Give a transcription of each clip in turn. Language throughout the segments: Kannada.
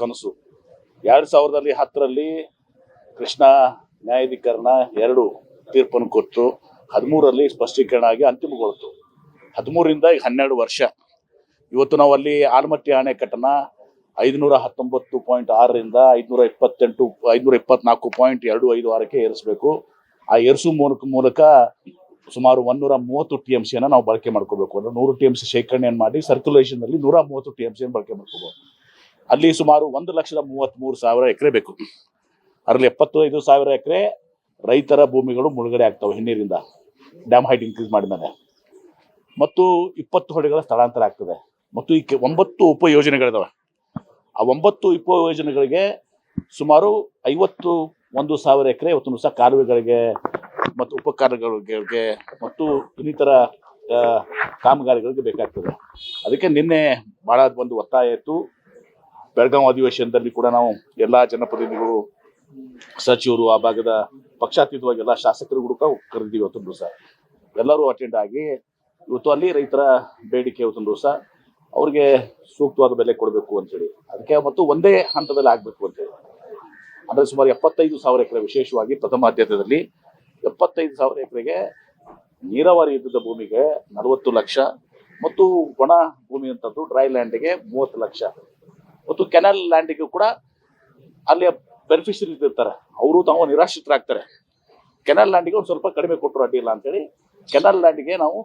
ಕನಸು. ಎರಡು ಸಾವಿರದಲ್ಲಿ ಹತ್ತರಲ್ಲಿ ಕೃಷ್ಣ ನ್ಯಾಯಾಧಿಕರಣ ಎರಡು ತೀರ್ಪನ್ನು ಕೊಟ್ಟು, ಹದಿಮೂರರಲ್ಲಿ ಸ್ಪಷ್ಟೀಕರಣ ಆಗಿ ಅಂತಿಮಗೊಳ್ತು. ಹದಿಮೂರಿಂದ ಈಗ ಹನ್ನೆರಡು ವರ್ಷ. ಇವತ್ತು ನಾವು ಅಲ್ಲಿ ಆಲಮಟ್ಟಿ ಅಣೆಕಟ್ಟನ್ನ ಐದುನೂರ ಹತ್ತೊಂಬತ್ತು ಪಾಯಿಂಟ್ ಆರರಿಂದ ಐದುನೂರ ಇಪ್ಪತ್ತೆಂಟು, ಐದುನೂರ ಇಪ್ಪತ್ನಾಲ್ಕು ಪಾಯಿಂಟ್ ಎರಡು ಐದು ಆರಕ್ಕೆ ಏರಿಸಬೇಕು. ಆ ಏರಿಸುವ ಮೂಲಕ ಮೂಲಕ ಸುಮಾರು ಒಂದೂರ ಮೂವತ್ತು ಟಿ ಎಂ ಸಿಯನ್ನು ನಾವು ಬಳಕೆ ಮಾಡ್ಕೋಬೇಕು ಅಂದ್ರೆ ನೂರು ಟಿ ಎಂ ಸಿ ಶೇಖರಣೆಯನ್ನು ಮಾಡಿ ಸರ್ಕ್ಯುಲೇಷನ್ ಅಲ್ಲಿ ನೂರ ಮೂವತ್ತು ಟಿ ಎಂ ಸಿಯನ್ನು ಬಳಕೆ ಮಾಡ್ಕೋಬೇಕು ಅಲ್ಲಿ ಸುಮಾರು ಒಂದು ಲಕ್ಷದ ಮೂವತ್ತ್ಮೂರು ಸಾವಿರ ಎಕರೆ ಬೇಕು. ಅದರಲ್ಲಿ ಎಪ್ಪತ್ತೈದು ಸಾವಿರ ಎಕರೆ ರೈತರ ಭೂಮಿಗಳು ಮುಳುಗಡೆ ಆಗ್ತವೆ ಹಿನ್ನೀರಿಂದ. ಡ್ಯಾಮ್ ಹೈಟ್ ಇನ್ಕ್ರೀಸ್ ಮಾಡಿದ್ಮೇಲೆ ಮತ್ತು ಇಪ್ಪತ್ತು ಹೊಳೆಗಳ ಸ್ಥಳಾಂತರ ಆಗ್ತದೆ. ಮತ್ತು ಈ ಒಂಬತ್ತು ಉಪಯೋಜನೆಗಳಿದಾವೆ. ಆ ಒಂಬತ್ತು ಉಪಯೋಜನೆಗಳಿಗೆ ಸುಮಾರು ಐವತ್ತು ಒಂದು ಸಾವಿರ ಎಕರೆ ಇವತ್ತು ಸಹ ಕಾಲುವೆಗಳಿಗೆ ಮತ್ತು ಉಪಕಾರಗಳಿಗೆ ಮತ್ತು ಇನ್ನಿತರ ಕಾಮಗಾರಿಗಳಿಗೆ ಬೇಕಾಗ್ತದೆ. ಅದಕ್ಕೆ ನಿನ್ನೆ ಬಹಳ ಒಂದು ಒತ್ತಾಯ ಇತ್ತು. ಬೆಳಗಾವಿ ಅಧಿವೇಶನದಲ್ಲಿ ಕೂಡ ನಾವು ಎಲ್ಲಾ ಜನಪ್ರತಿನಿಧಿಗಳು, ಸಚಿವರು, ಆ ಭಾಗದ ಪಕ್ಷಾತೀತವಾಗಿ ಎಲ್ಲ ಶಾಸಕರು ಕೂಡ ಕರೆದಿವಿ ಇವತ್ತು ದಿವಸ ಎಲ್ಲರೂ ಅಟೆಂಡ್ ಆಗಿ ಇವತ್ತು ಅಲ್ಲಿ ರೈತರ ಬೇಡಿಕೆ ಇವತ್ತು ದಿವಸ ಅವ್ರಿಗೆ ಸೂಕ್ತವಾದ ಬೆಲೆ ಕೊಡಬೇಕು ಅಂತೇಳಿ ಅದಕ್ಕೆ ಮತ್ತು ಒಂದೇ ಹಂತದಲ್ಲಿ ಆಗ್ಬೇಕು ಅಂತೇಳಿ ಅಂದ್ರೆ ಸುಮಾರು ಎಪ್ಪತ್ತೈದು ಸಾವಿರ ಎಕರೆ ವಿಶೇಷವಾಗಿ ಪ್ರಥಮ ಆದ್ಯತೆಯಲ್ಲಿ ಎಪ್ಪತ್ತೈದು ಸಾವಿರ ಎಕರೆಗೆ ನೀರಾವರಿ ಇದ್ದ ಭೂಮಿಗೆ ನಲವತ್ತು ಲಕ್ಷ ಮತ್ತು ಒಣ ಭೂಮಿ ಅಂತದ್ದು ಡ್ರೈ ಲ್ಯಾಂಡ್ಗೆ ಮೂವತ್ತು ಲಕ್ಷ. ಮತ್ತು ಕೆನಲ್ ಲ್ಯಾಂಡಿಗೂ ಕೂಡ ಅಲ್ಲಿ ಬೆನಿಫಿಷರೀಸ್ ಇರ್ತಾರೆ. ಅವರು ತಾವು ನಿರಾಶ್ರಿತರಾಗ್ತಾರೆ. ಕೆನಲ್ ಲ್ಯಾಂಡಿಗೆ ಒಂದು ಸ್ವಲ್ಪ ಕಡಿಮೆ ಕೊಟ್ಟರು ಅಡ್ಡಿಲ್ಲ ಅಂತೇಳಿ ಕೆನಲ್ ಲ್ಯಾಂಡಿಗೆ ನಾವು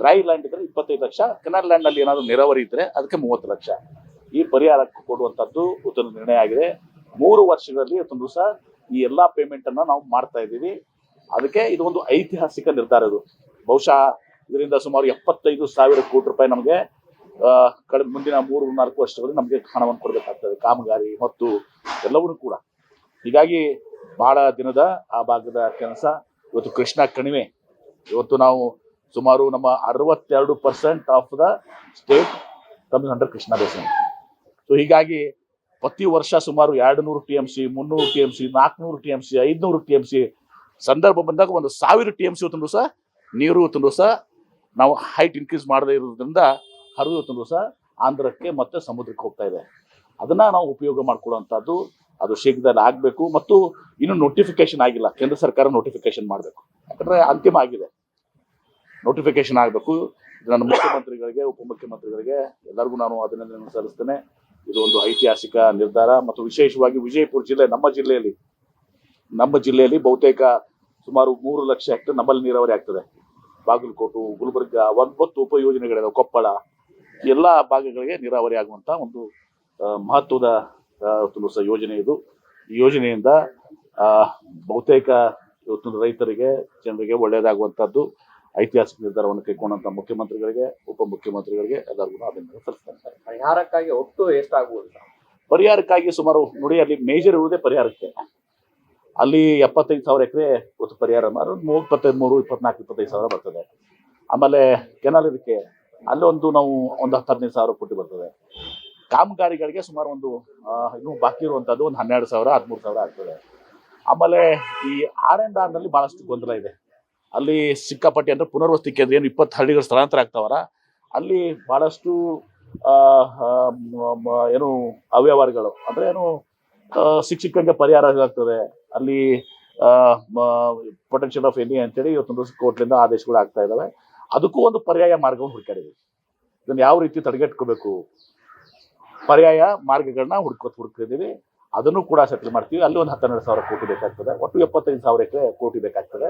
ಡ್ರೈ ಲ್ಯಾಂಡ್ ಇದ್ರೆ ಇಪ್ಪತ್ತೈದು ಲಕ್ಷ, ಕೆನಲ್ ಲ್ಯಾಂಡ್ ಅಲ್ಲಿ ಏನಾದರೂ ನೀರಾವರಿ ಇದ್ರೆ ಅದಕ್ಕೆ ಮೂವತ್ತು ಲಕ್ಷ. ಈ ಪರಿಹಾರ ಕೊಡುವಂತದ್ದು ಉತ್ತಮ ನಿರ್ಣಯ ಆಗಿದೆ. ಮೂರು ವರ್ಷಗಳಲ್ಲಿ ಒಂದು ದಿವಸ ಈ ಎಲ್ಲಾ ಪೇಮೆಂಟ್ ಅನ್ನ ನಾವು ಮಾಡ್ತಾ ಇದ್ದೀವಿ. ಅದಕ್ಕೆ ಇದು ಒಂದು ಐತಿಹಾಸಿಕ ನಿರ್ಧಾರ ಇದು. ಬಹುಶಃ ಇದರಿಂದ ಸುಮಾರು ಎಪ್ಪತ್ತೈದು ಸಾವಿರ ಕೋಟಿ ರೂಪಾಯಿ ನಮಗೆ ಕಳೆದ ಮುಂದಿನ ಮೂರು, ನಾಲ್ಕು ವರ್ಷಗಳಲ್ಲಿ ನಮಗೆ ಹಣವನ್ನು ಕೊಡಬೇಕಾಗ್ತದೆ. ಕಾಮಗಾರಿ ಮತ್ತು ಎಲ್ಲವನ್ನೂ ಕೂಡ. ಹೀಗಾಗಿ ಬಹಳ ದಿನದ ಆ ಭಾಗದ ಕೆಲಸ ಇವತ್ತು ಕೃಷ್ಣ ಕಣಿವೆ. ಇವತ್ತು ನಾವು ಸುಮಾರು ನಮ್ಮ ಅರವತ್ತೆರಡು percent of the state Tamil Nadu under Krishna basin so ಹೀಗಾಗಿ ಪ್ರತಿ ವರ್ಷ ಸುಮಾರು ಎರಡು ನೂರು ಟಿ ಎಂ ಸಿ ಮುನ್ನೂರು ಟಿ ಎಂ ಸಿ ನಾಲ್ಕುನೂರು ಟಿ ಎಂ ಸಿ ಐದುನೂರು ಟಿ ಎಂ ಸಿ ಸಂದರ್ಭ ಬಂದಾಗ ಒಂದು ಸಾವಿರ ಟಿ ಎಂ ಸಿ ಇವತ್ತೊಂದು ಸಹ, ನೀರು ತುಂಬ ಸಹ. ನಾವು ಹೈಟ್ ಇನ್ಕ್ರೀಸ್ ಮಾಡದೇ ಇರೋದ್ರಿಂದ ಹರಿದು ಇವತ್ತು ಸಹ ಆಂಧ್ರಕ್ಕೆ ಮತ್ತೆ ಸಮುದ್ರಕ್ಕೆ ಹೋಗ್ತಾ ಇದೆ. ಅದನ್ನ ನಾವು ಉಪಯೋಗ ಮಾಡ್ಕೊಳ್ಳುವಂಥದ್ದು ಅದು ಶೀಘ್ರದಲ್ಲಿ ಆಗಬೇಕು ಮತ್ತು ಇನ್ನು ನೋಟಿಫಿಕೇಶನ್ ಆಗಿಲ್ಲ. ಕೇಂದ್ರ ಸರ್ಕಾರ ನೋಟಿಫಿಕೇಶನ್ ಮಾಡಬೇಕು. ಯಾಕಂದ್ರೆ ಅಂತಿಮ ಆಗಿದೆ. ನೋಟಿಫಿಕೇಶನ್ ಆಗಬೇಕು. ನನ್ನ ಮುಖ್ಯಮಂತ್ರಿಗಳಿಗೆ, ಉಪಮುಖ್ಯಮಂತ್ರಿಗಳಿಗೆ ಎಲ್ಲರಿಗೂ ನಾನು ಅಭಿನಂದನೆ ಸಲ್ಲಿಸ್ತೇನೆ. ಇದು ಒಂದು ಐತಿಹಾಸಿಕ ನಿರ್ಧಾರ ಮತ್ತು ವಿಶೇಷವಾಗಿ ವಿಜಯಪುರ ಜಿಲ್ಲೆ, ನಮ್ಮ ಜಿಲ್ಲೆಯಲ್ಲಿ. ನಮ್ಮ ಜಿಲ್ಲೆಯಲ್ಲಿ ಬಹುತೇಕ ಸುಮಾರು ಮೂರು ಲಕ್ಷ ಹೆಕ್ಟರ್ ನಮ್ಮಲ್ಲಿ ನೀರಾವರಿ ಆಗ್ತದೆ. ಬಾಗಲಕೋಟು, ಗುಲ್ಬರ್ಗ ಒಂಬತ್ತು ಉಪಯೋಜನೆಗಳಿದಾವೆ. ಕೊಪ್ಪಳ ಎಲ್ಲ ಭಾಗಗಳಿಗೆ ನೀರಾವರಿ ಆಗುವಂತ ಒಂದು ಮಹತ್ವದ ತುಲಸ ಯೋಜನೆ ಇದು. ಈ ಯೋಜನೆಯಿಂದ ಬಹುತೇಕ ಇವತ್ತು ರೈತರಿಗೆ ಜನರಿಗೆ ಒಳ್ಳೆಯದಾಗುವಂತದ್ದು ಐತಿಹಾಸಿಕ ನಿರ್ಧಾರವನ್ನು ಕೈಗೊಂಡಂತ ಮುಖ್ಯಮಂತ್ರಿಗಳಿಗೆ ಉಪಮುಖ್ಯಮಂತ್ರಿಗಳಿಗೆ ಎಲ್ಲರಿಗೂ ಅಭಿನಂದನೆ ಸಲ್ಲಿಸ್ತಾರೆ ಪರಿಹಾರಕ್ಕಾಗಿ ಒಟ್ಟು ಎಷ್ಟಾಗುವುದಿಲ್ಲ? ಪರಿಹಾರಕ್ಕಾಗಿ ಸುಮಾರು ನೋಡಿ ಅಲ್ಲಿ ಮೇಜರ್ ಇರುವುದೇ ಪರಿಹಾರಕ್ಕೆ. ಅಲ್ಲಿ ಎಪ್ಪತ್ತೈದು ಸಾವಿರ ಎಕರೆ ಇವತ್ತು ಪರಿಹಾರ ಮೂರು ಇಪ್ಪತ್ತೈದು ಮೂರು ಇಪ್ಪತ್ನಾಲ್ಕು ಇಪ್ಪತ್ತೈದು ಸಾವಿರ ಬರ್ತದೆ. ಆಮೇಲೆ ಕೆನಾಲ್ ಇದಕ್ಕೆ ಅಲ್ಲೊಂದು ನಾವು ಒಂದು ಹತ್ತು ಹದಿನೈದು ಸಾವಿರ ಕೋಟಿ ಬರ್ತದೆ. ಕಾಮಗಾರಿಗಳಿಗೆ ಸುಮಾರು ಒಂದು ಇನ್ನು ಬಾಕಿ ಇರುವಂತದ್ದು ಒಂದು ಹನ್ನೆರಡು ಸಾವಿರ, ಹದಿಮೂರು ಸಾವಿರ ಆಗ್ತದೆ. ಆಮೇಲೆ ಈ ಆರ್ ಎಂಡ್ ಆರ್ನಲ್ಲಿ ಬಹಳಷ್ಟು ಗೊಂದಲ ಇದೆ. ಅಲ್ಲಿ ಸಿಕ್ಕಾಪಟ್ಟಿ ಅಂದ್ರೆ ಪುನರ್ವಸತಿ ಕೇಂದ್ರ ಏನು ಇಪ್ಪತ್ತು ಹಳ್ಳಿಗಳು ಸ್ಥಳಾಂತರ ಆಗ್ತಾವಲ್ಲ, ಅಲ್ಲಿ ಮ- ಏನು ಅವ್ಯವಹಾರಗಳು, ಅಂದ್ರೆ ಏನು ಶಿಕ್ಷಕರಿಗೆ ಪರಿಹಾರ ಆಗ್ತದೆ. ಅಲ್ಲಿ ಪೊಟೆನ್ಷಿಯಲ್ ಆಫ್ ಎನಿ ಅಂತೇಳಿ ಇವತ್ತೊಂದು ಕೋರ್ಟ್ಲಿಂದ ಆದೇಶಗಳು ಆಗ್ತಾ ಇದಾವೆ. ಅದಕ್ಕೂ ಒಂದು ಪರ್ಯಾಯ ಮಾರ್ಗವನ್ನು ಹುಡುಕಾಡಿದ್ವಿ. ಇದನ್ನು ಯಾವ ರೀತಿ ತಡೆಗಟ್ಕೋಬೇಕು? ಪರ್ಯಾಯ ಮಾರ್ಗಗಳನ್ನ ಹುಡ್ಕೋತ ಹುಡುಕಿದ್ದೀವಿ. ಅದನ್ನು ಕೂಡ ಸೆಟಲ್ ಮಾಡ್ತೀವಿ. ಅಲ್ಲಿ ಒಂದು ಹತ್ತೆರಡು ಸಾವಿರ ಕೋಟಿ ಬೇಕಾಗ್ತದೆ. ಒಟ್ಟು ಎಪ್ಪತ್ತೈದು ಸಾವಿರ ಎಕರೆ ಕೋಟಿ ಬೇಕಾಗ್ತದೆ.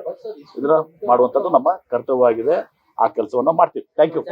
ಇದನ್ನ ಮಾಡುವಂಥದ್ದು ನಮ್ಮ ಕರ್ತವ್ಯವಾಗಿದೆ. ಆ ಕೆಲಸವನ್ನ ಮಾಡ್ತೀವಿ. Thank you